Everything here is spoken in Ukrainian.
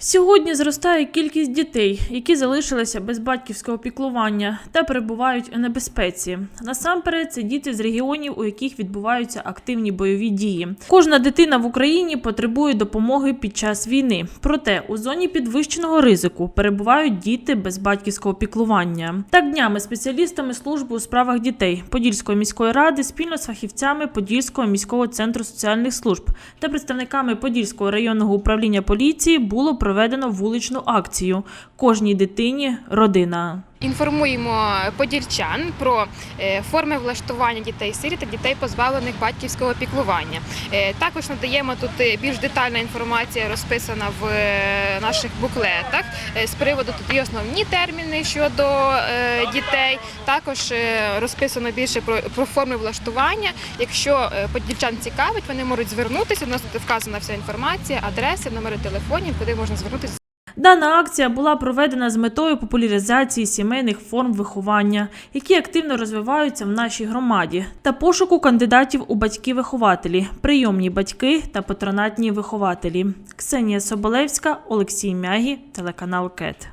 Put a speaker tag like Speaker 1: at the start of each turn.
Speaker 1: Сьогодні зростає кількість дітей, які залишилися без батьківського піклування та перебувають у небезпеці. Насамперед, це діти з регіонів, у яких відбуваються активні бойові дії. Кожна дитина в Україні потребує допомоги під час війни. Проте у зоні підвищеного ризику перебувають діти без батьківського піклування. Так днями спеціалістами служби у справах дітей Подільської міської ради спільно з фахівцями Подільського міського центру соціальних служб та представниками Подільського районного управління поліції було проведено вуличну акцію Кожній дитині родина.
Speaker 2: Інформуємо подільчан про е, форми влаштування дітей сиріт та дітей позбавлених батьківського піклування. Е, Також надаємо тут е, більш детальна інформація розписана в наших буклетах з приводу тут і основні терміни щодо дітей. Також розписано більше про, форми влаштування. Якщо подільчан цікавить, вони можуть звернутися. У нас тут вказана вся інформація, адреси, номери телефонів, куди можна звернутися.
Speaker 1: Дана акція була проведена з метою популяризації сімейних форм виховання, які активно розвиваються в нашій громаді, та пошуку кандидатів у батьки-вихователі, прийомні батьки та патронатні вихователі. Ксенія Соболевська, Олексій Мягі, телеканал КЕТ.